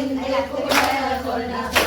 எங்களை கொள்ள கொள்ள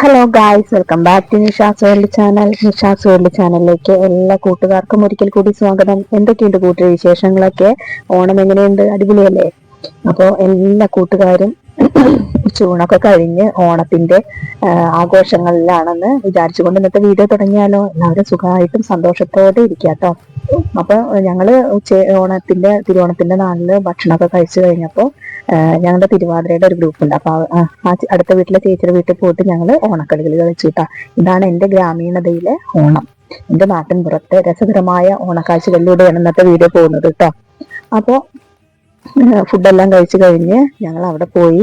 hello guys welcome back to Nisha's world channel Nisha's world ചാനലിലേക്ക് എല്ലാ കൂട്ടുകാർക്കും ഒരിക്കൽ കൂടി സ്വാഗതം. എന്തൊക്കെയുണ്ട് കൂട്ടു വിശേഷങ്ങളൊക്കെ? ഓണം എങ്ങനെയുണ്ട്? അടിപൊളിയല്ലേ? അപ്പോൾ എല്ലാ കൂട്ടുകാരും ചൂണൊക്കെ കഴിഞ്ഞ് ഓണത്തിന്റെ ആഘോഷങ്ങളിലാണെന്ന് വിചാരിച്ചുകൊണ്ട് ഇന്നത്തെ വീഡിയോ തുടങ്ങിയാലോ? എല്ലാവരും സുഖമായിട്ടും സന്തോഷത്തോടെ ഇരിക്കാട്ടോ അപ്പൊ ഞങ്ങൾ ഉച്ച ഓണത്തിന്റെ തിരുവോണത്തിന്റെ നാളിൽ ഭക്ഷണമൊക്കെ കഴിച്ചു കഴിഞ്ഞപ്പോൾ ഞങ്ങളുടെ തിരുവാതിരയുടെ ഒരു ഗ്രൂപ്പ് ഉണ്ട്. അപ്പൊ ആ അടുത്ത വീട്ടിലെ ചേച്ചിയുടെ വീട്ടിൽ പോയിട്ട് ഞങ്ങൾ ഓണക്കളികൾ കളിച്ചു കേട്ടാ. ഇതാണ് എന്റെ ഗ്രാമീണതയിലെ ഓണം. എന്റെ നാട്ടിൻ പുറത്തെ രസകരമായ ഓണക്കാഴ്ചകളിലൂടെയാണ് ഇന്നത്തെ വീഡിയോ പോകുന്നത് കേട്ടോ. അപ്പോ ഫുഡെല്ലാം കഴിച്ചു കഴിഞ്ഞ് ഞങ്ങൾ അവിടെ പോയി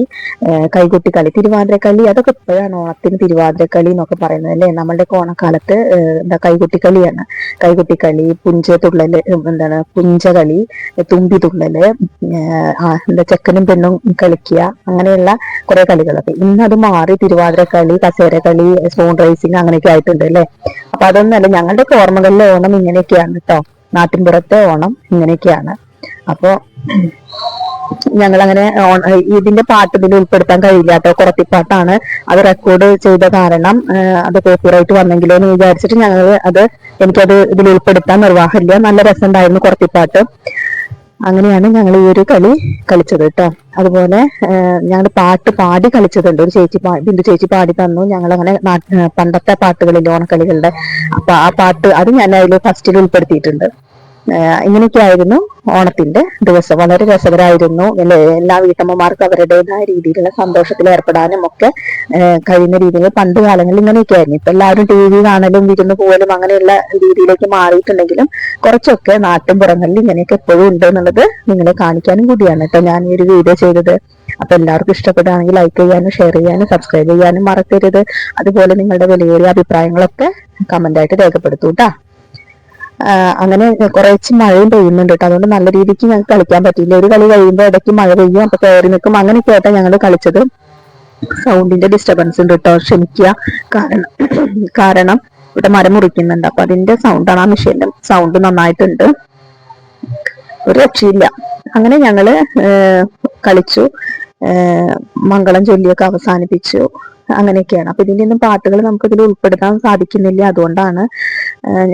കൈകൊട്ടിക്കളി തിരുവാതിരക്കളി അതൊക്കെ ഇപ്പോഴാണ് ഓണത്തിന് തിരുവാതിരക്കളി എന്നൊക്കെ പറയുന്നത് അല്ലേ? നമ്മളുടെ ഓണക്കാലത്ത് എന്താ കൈകൊട്ടിക്കളിയാണ്. കൈകൊട്ടിക്കളി പുഞ്ച തുള്ളൽ എന്താണ് പുഞ്ചകളി തുമ്പി തുള്ളൽ എന്താ ചെക്കനും പെണ്ണും കളിക്കുക അങ്ങനെയുള്ള കുറെ കളികളൊക്കെ. ഇന്ന് അത് മാറി തിരുവാതിരക്കളി കസേരക്കളി സ്പൂൺ റേസിങ് അങ്ങനെയൊക്കെ ആയിട്ടുണ്ട് അല്ലേ? അപ്പൊ അതൊന്നല്ല ഞങ്ങളുടെ ഓർമ്മകളിലെ ഓണം ഇങ്ങനെയൊക്കെയാണ് കേട്ടോ. നാട്ടിൻപുറത്തെ ഓണം ഇങ്ങനെയൊക്കെയാണ്. അപ്പോ ഞങ്ങൾ അങ്ങനെ ഇതിന്റെ പാട്ട് ഇതിൽ ഉൾപ്പെടുത്താൻ കഴിയില്ല കേട്ടോ കുറത്തിപ്പാട്ടാണ് അത് റെക്കോർഡ് ചെയ്ത കാരണം അത് കോപ്പിറൈറ്റ് വന്നെങ്കിലോ എന്ന് വിചാരിച്ചിട്ട് ഞങ്ങൾ അത് എനിക്കത് ഇതിൽ ഉൾപ്പെടുത്താൻ നിർവാഹമില്ല. നല്ല രസമുണ്ടായിരുന്നു കുറത്തിപ്പാട്ട് അങ്ങനെയാണ് ഞങ്ങൾ ഈ ഒരു കളി കളിച്ചത് കേട്ടോ. അതുപോലെ ഞങ്ങൾ പാട്ട് പാടി കളിച്ചതുണ്ട്. ഒരു ചേച്ചി ബിന്ദു ചേച്ചി പാടി തന്നു. ഞങ്ങൾ അങ്ങനെ പണ്ടത്തെ പാട്ടുകളിൽ ഓണക്കളികളുടെ അപ്പൊ ആ പാട്ട് അത് ഞാൻ അതിൽ ഫസ്റ്റിൽ ഉൾപ്പെടുത്തിയിട്ടുണ്ട്. ഇങ്ങനെയൊക്കെയായിരുന്നു ഓണത്തിന്റെ ദിവസം. വളരെ രസകരമായിരുന്നു. എല്ലാ വീട്ടമ്മമാർക്കും അവരുടേതായ രീതിയിലുള്ള സന്തോഷത്തിൽ ഏർപ്പെടാനും ഒക്കെ കഴിയുന്ന രീതിയിൽ. പണ്ട് കാലങ്ങളിൽ ഇങ്ങനെയൊക്കെ ആയിരുന്നു ഇപ്പൊ എല്ലാവരും ടി വി കാണലും വിരുന്ന് പോകലും അങ്ങനെയുള്ള രീതിയിലേക്ക് മാറിയിട്ടുണ്ടെങ്കിലും കുറച്ചൊക്കെ നാട്ടും പുറങ്ങളിൽ ഇങ്ങനെയൊക്കെ എപ്പോഴും ഉണ്ട് എന്നുള്ളത് നിങ്ങളെ കാണിക്കാനും കൂടിയാണ് കേട്ടോ ഞാൻ ഈ ഒരു വീഡിയോ ചെയ്തത്. അപ്പൊ എല്ലാവർക്കും ഇഷ്ടപ്പെടുകയാണെങ്കിൽ ലൈക്ക് ചെയ്യാനും ഷെയർ ചെയ്യാനും സബ്സ്ക്രൈബ് ചെയ്യാനും മറക്കരുത്. അതുപോലെ നിങ്ങളുടെ വിലയേറിയ അഭിപ്രായങ്ങളൊക്കെ കമന്റ് ആയിട്ട് രേഖപ്പെടുത്തൂ കേട്ടോ അങ്ങനെ കുറച്ച് മഴയും പെയ്യുന്നുണ്ട് കേട്ടോ. അതുകൊണ്ട് നല്ല രീതിക്ക് ഞങ്ങൾക്ക് കളിക്കാൻ പറ്റിയില്ല. ഒരു കളി കഴിയുമ്പോൾ ഇടയ്ക്ക് മഴ പെയ്യും അപ്പൊ കയറി നിൽക്കും. അങ്ങനെയൊക്കെ ആയിട്ടാണ് ഞങ്ങൾ കളിച്ചത്. സൗണ്ടിന്റെ ഡിസ്റ്റർബൻസ് ഉണ്ട് കേട്ടോ. ക്ഷമിക്കുക. കാരണം കാരണം ഇവിടെ മരം മുറിക്കുന്നുണ്ട്. അപ്പൊ അതിന്റെ സൗണ്ടാണ് ആ മെഷീന്റെ സൗണ്ട് നന്നായിട്ടുണ്ട്. ഒരു രക്ഷയില്ല. അങ്ങനെ ഞങ്ങൾ കളിച്ചു. മംഗളം ചൊല്ലിയൊക്കെ അവസാനിപ്പിച്ചു. അങ്ങനെയൊക്കെയാണ്. അപ്പൊ ഇതിന്റെ ഒന്നും പാട്ടുകൾ നമുക്ക് ഇതിൽ ഉൾപ്പെടുത്താൻ സാധിക്കുന്നില്ല. അതുകൊണ്ടാണ്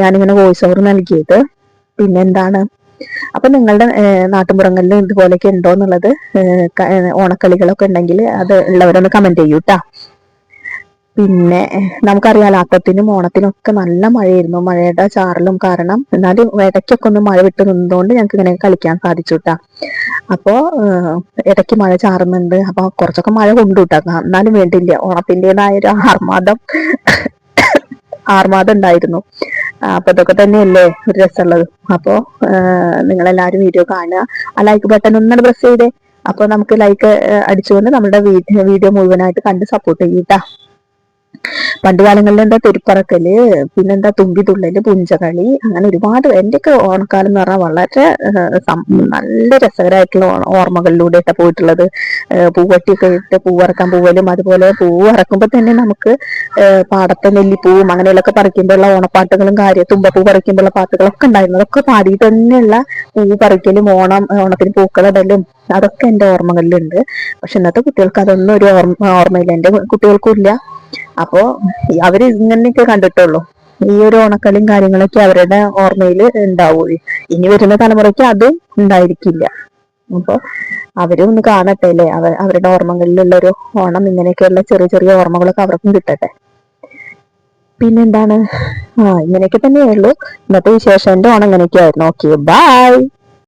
ഞാനിങ്ങനെ വോയിസ് ഓവർ നൽകിയത്. പിന്നെന്താണ് അപ്പൊ നിങ്ങളുടെ നാട്ടുമ്പുറങ്ങളിൽ ഇതുപോലെയൊക്കെ ഉണ്ടോ എന്നുള്ളത് ഓണക്കളികളൊക്കെ ഉണ്ടെങ്കിൽ അത് ഉള്ളവരൊന്ന് കമന്റ് ചെയ്യൂ കേട്ടാ പിന്നെ നമുക്കറിയാലോ അത്തത്തിനും ഓണത്തിനും ഒക്കെ നല്ല മഴയായിരുന്നു. മഴയുടെ ചാറലും കാരണം എന്നാലും ഇടയ്ക്കൊക്കെ ഒന്ന് മഴ വിട്ട് നിന്നതുകൊണ്ട് ഞങ്ങൾക്ക് ഇങ്ങനെ കളിക്കാൻ സാധിച്ചു കേട്ടാ അപ്പോ ഇടയ്ക്ക് മഴ ചാറുന്നുണ്ട്. അപ്പൊ കുറച്ചൊക്കെ മഴ കൊണ്ടുവിട്ടാക്കാം എന്നാലും വേണ്ടില്ല. ഓണത്തിന്റെതായ ഒരു ആർമാദം. ആർമാദം ഉണ്ടായിരുന്നു. അപ്പൊ ഇതൊക്കെ തന്നെയല്ലേ ഒരു രസമുള്ളത്. അപ്പോ നിങ്ങളെല്ലാരും വീഡിയോ കാണുക. ആ ലൈക്ക് ബട്ടൺ ഒന്നാണ് പ്രസ് ചെയ്തേ. അപ്പൊ നമുക്ക് ലൈക്ക് അടിച്ചുകൊണ്ട് നമ്മുടെ വീഡിയോ മുഴുവനായിട്ട് കണ്ട് സപ്പോർട്ട് ചെയ്യൂട്ടാ പണ്ട് കാലങ്ങളിൽ എന്താ തെരുപ്പറക്കൽ പിന്നെന്താ തുമ്പി തുള്ളൽ പുഞ്ചകളി അങ്ങനെ ഒരുപാട് എന്റെയൊക്കെ ഓണക്കാലം എന്ന് പറഞ്ഞാൽ വളരെ നല്ല രസകരമായിട്ടുള്ള ഓർമ്മകളിലൂടെയൊക്കെ പോയിട്ടുള്ളത്. പൂവട്ടിയൊക്കെ ഇട്ട് പൂവറക്കാൻ പോവലും അതുപോലെ പൂവ് ഇറക്കുമ്പോൾ തന്നെ നമുക്ക് പാടത്തെ നെല്ലിപ്പൂവും അങ്ങനെയുള്ളൊക്കെ പറിക്കുമ്പോഴുള്ള ഓണപ്പാട്ടുകളും കാര്യം തുമ്പപ്പൂ പറിക്കുമ്പോഴുള്ള പാട്ടുകളൊക്കെ ഉണ്ടായിരുന്നു. അതൊക്കെ പാടി തന്നെയുള്ള പൂ പറിക്കലും ഓണം ഓണത്തിന് പൂക്കളിടലും അതൊക്കെ എന്റെ ഓർമ്മകളിലുണ്ട്. പക്ഷെ ഇന്നത്തെ കുട്ടികൾക്ക് അതൊന്നും ഒരു ഓർമ്മ ഓർമ്മയില്ല. എന്റെ കുട്ടികൾക്കും ഇല്ല. അപ്പോ അവർ ഇങ്ങനെയൊക്കെ കണ്ടിട്ടുള്ളൂ. ഈ ഒരു ഓണക്കളിയും കാര്യങ്ങളൊക്കെ അവരുടെ ഓർമ്മയിൽ ഉണ്ടാവുള്ളൂ ഇനി വരുന്ന തലമുറയ്ക്ക് അത് ഉണ്ടായിരിക്കില്ല. അപ്പൊ അവരും ഒന്ന് കാണട്ടെ അല്ലേ? അവർ അവരുടെ ഓർമ്മകളിലുള്ള ഒരു ഓണം ഇങ്ങനെയൊക്കെയുള്ള ചെറിയ ചെറിയ ഓർമ്മകളൊക്കെ അവർക്കും കിട്ടട്ടെ. പിന്നെന്താണ്? ആ ഇങ്ങനെയൊക്കെ തന്നെയുള്ളൂ ഇന്നത്തെ വിശേഷം. എന്റെ ഓണം ഇങ്ങനെയൊക്കെയായിരുന്നു. Okay bye